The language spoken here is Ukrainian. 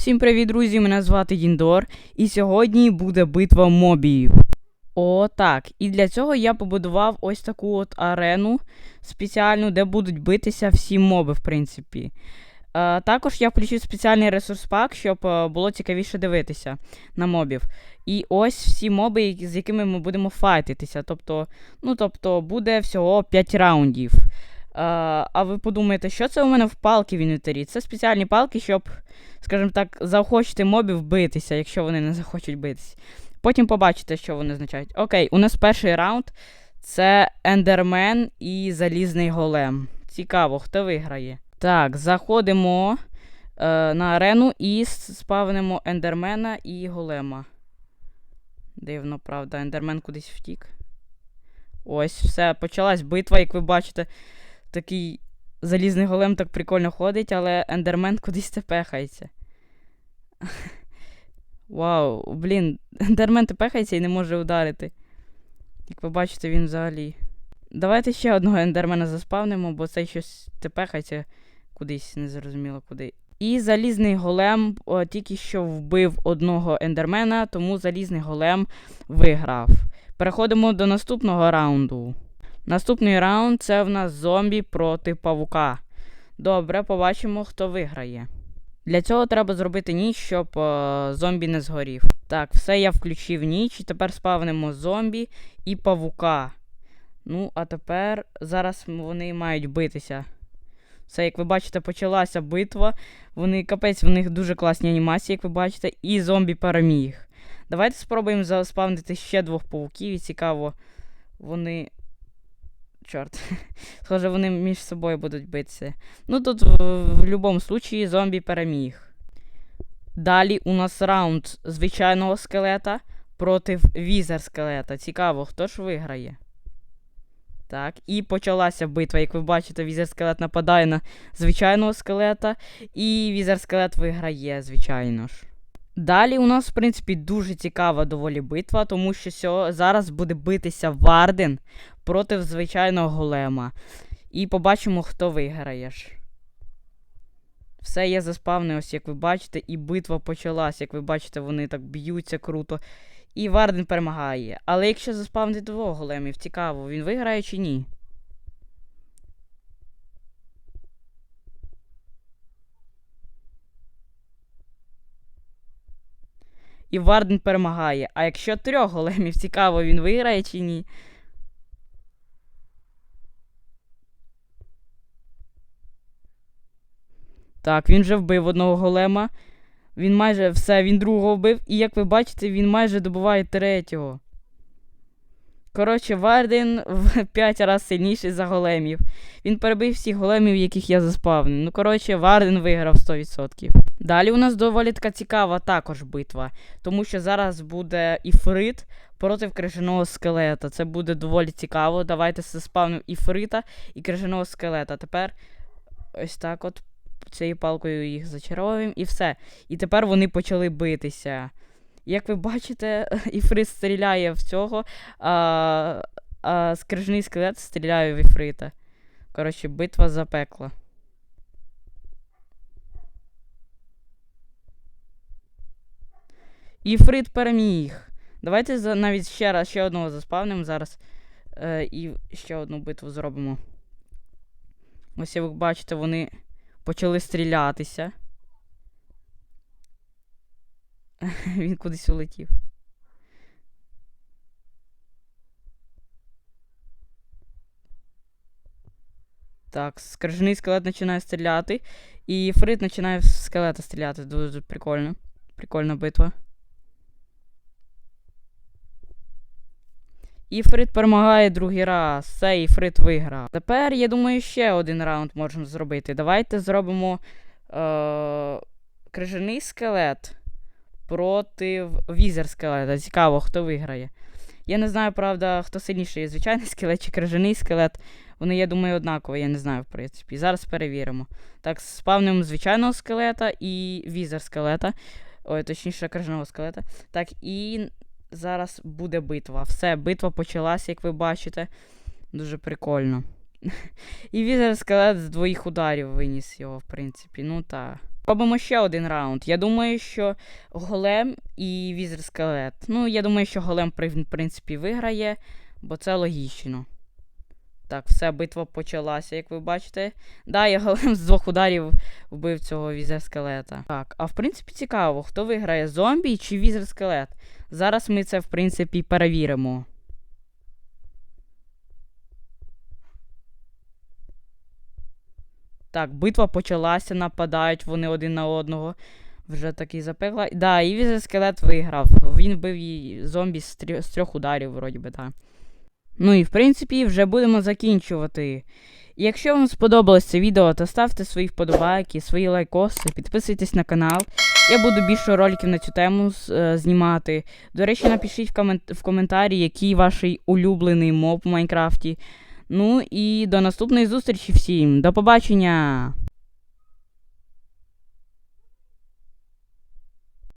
Всім привіт, друзі! Мене звати Діндор, і сьогодні буде битва мобів. О, так. І для цього я побудував ось таку от арену спеціальну, де будуть битися всі моби, в принципі. Е, також я включив спеціальний ресурс пак, щоб е, було цікавіше дивитися на мобів. І ось всі моби, з якими ми будемо файтитися. Тобто, ну, тобто буде всього 5 раундів. Е, а ви подумаєте, що це у мене в палки в інвентарі? Це спеціальні палки, щоб скажімо так, заохочити мобів битися, якщо вони не захочуть битися. Потім побачите, що вони означають. Окей, у нас перший раунд це Ендермен і Залізний Голем. Цікаво, хто виграє. Так, заходимо е, на арену і спавнимо Ендермена і Голема. Дивно, правда, Ендермен кудись втік. Ось, все, почалась битва, як ви бачите. Такий залізний голем так прикольно ходить, але ендермен кудись тепехається. Вау, блін, ендермен тепехається і не може ударити. Як ви бачите, він взагалі. Давайте ще одного ендермена заспавнимо, бо цей щось тепехається кудись, незрозуміло куди. І залізний голем о, тільки що вбив одного ендермена, тому залізний голем виграв. Переходимо до наступного раунду. Наступний раунд це в нас зомбі проти павука. Добре, побачимо, хто виграє. Для цього треба зробити ніч, щоб е, зомбі не згорів. Так, все я включив ніч, і тепер спавнимо зомбі і павука. Ну, а тепер зараз вони мають битися. Все, як ви бачите, почалася битва. Вони капець, в них дуже класні анімації, як ви бачите, і зомбі переміг. Давайте спробуємо заспавнити ще двох павуків, і цікаво, вони. Чорт. Схоже, вони між собою будуть битися. Ну тут в, в будь-якому случаї зомбі переміг. Далі у нас раунд звичайного скелета проти візер скелета. Цікаво, хто ж виграє. Так, і почалася битва. Як ви бачите, візер скелет нападає на звичайного скелета, і візер скелет виграє, звичайно ж. Далі у нас, в принципі, дуже цікава доволі битва, тому що зараз буде битися Варден проти звичайного голема. І побачимо, хто виграє. Все є заспавне, ось як ви бачите, і битва почалась. Як ви бачите, вони так б'ються круто. І Варден перемагає. Але якщо заспавнити двох големів, цікаво, він виграє чи ні? І Варден перемагає. А якщо трьох големів, цікаво, він виграє чи ні? Так, він вже вбив одного голема. Він майже все, він другого вбив, і як ви бачите, він майже добуває третього. Коротше, Варден в 5 разів сильніший за големів. Він перебив всіх големів, яких я заспавнив. Ну, коротше, Варден виграв 100%. Далі у нас доволі така цікава також битва. Тому що зараз буде Іфрит проти крижаного скелета. Це буде доволі цікаво. Давайте заспавнимо Іфрита і крижаного скелета. Тепер ось так от цією палкою їх зачаровуємо і все. І тепер вони почали битися. Як ви бачите, Іфрит стріляє в цього, а, а скрижний скелет стріляє в Іфрита. Коротше, битва запекла. Іфрит переміг. Давайте навіть ще раз ще одного заспавнимо зараз. Е, і ще одну битву зробимо. Ось як ви бачите, вони почали стрілятися. Він кудись улетів. Так, скаржений скелет починає стріляти. І Фрид починає в скелета стріляти. Дуже прикольно. Прикольна битва. І Фрид перемагає другий раз. Все, і Фрид виграв. Тепер, я думаю, ще один раунд можемо зробити. Давайте зробимо е- крижаний скелет проти візер скелета. Цікаво, хто виграє. Я не знаю, правда, хто сильніший, звичайний скелет чи крижаний скелет. Вони, я думаю, однакові, я не знаю, в принципі. Зараз перевіримо. Так, спавнимо звичайного скелета і візер скелета. Ой, точніше, крижаного скелета. Так, і зараз буде битва. Все, битва почалася, як ви бачите. Дуже прикольно. І візер скелет з двоїх ударів виніс його, в принципі. Ну та. Робимо ще один раунд. Я думаю, що голем і візер скелет. Ну, я думаю, що голем, в принципі, виграє, бо це логічно. Так, все, битва почалася, як ви бачите. Да, я голем з двох ударів вбив цього візер. Так, а в принципі цікаво, хто виграє зомбі чи візер скелет. Зараз ми це, в принципі, перевіримо. Так, битва почалася, нападають вони один на одного. Вже такий запекла. Да, і візер скелет виграв. Він вбив її зомбі з, трьох- ударів, вроді би, так. Ну і в принципі вже будемо закінчувати. Якщо вам сподобалось це відео, то ставте свої вподобайки, свої лайкоси, підписуйтесь на канал. Я буду більше роликів на цю тему е, знімати. До речі, напишіть в, комент- в коментарі, який ваш улюблений моб у Майнкрафті. Ну і до наступної зустрічі всім. До побачення!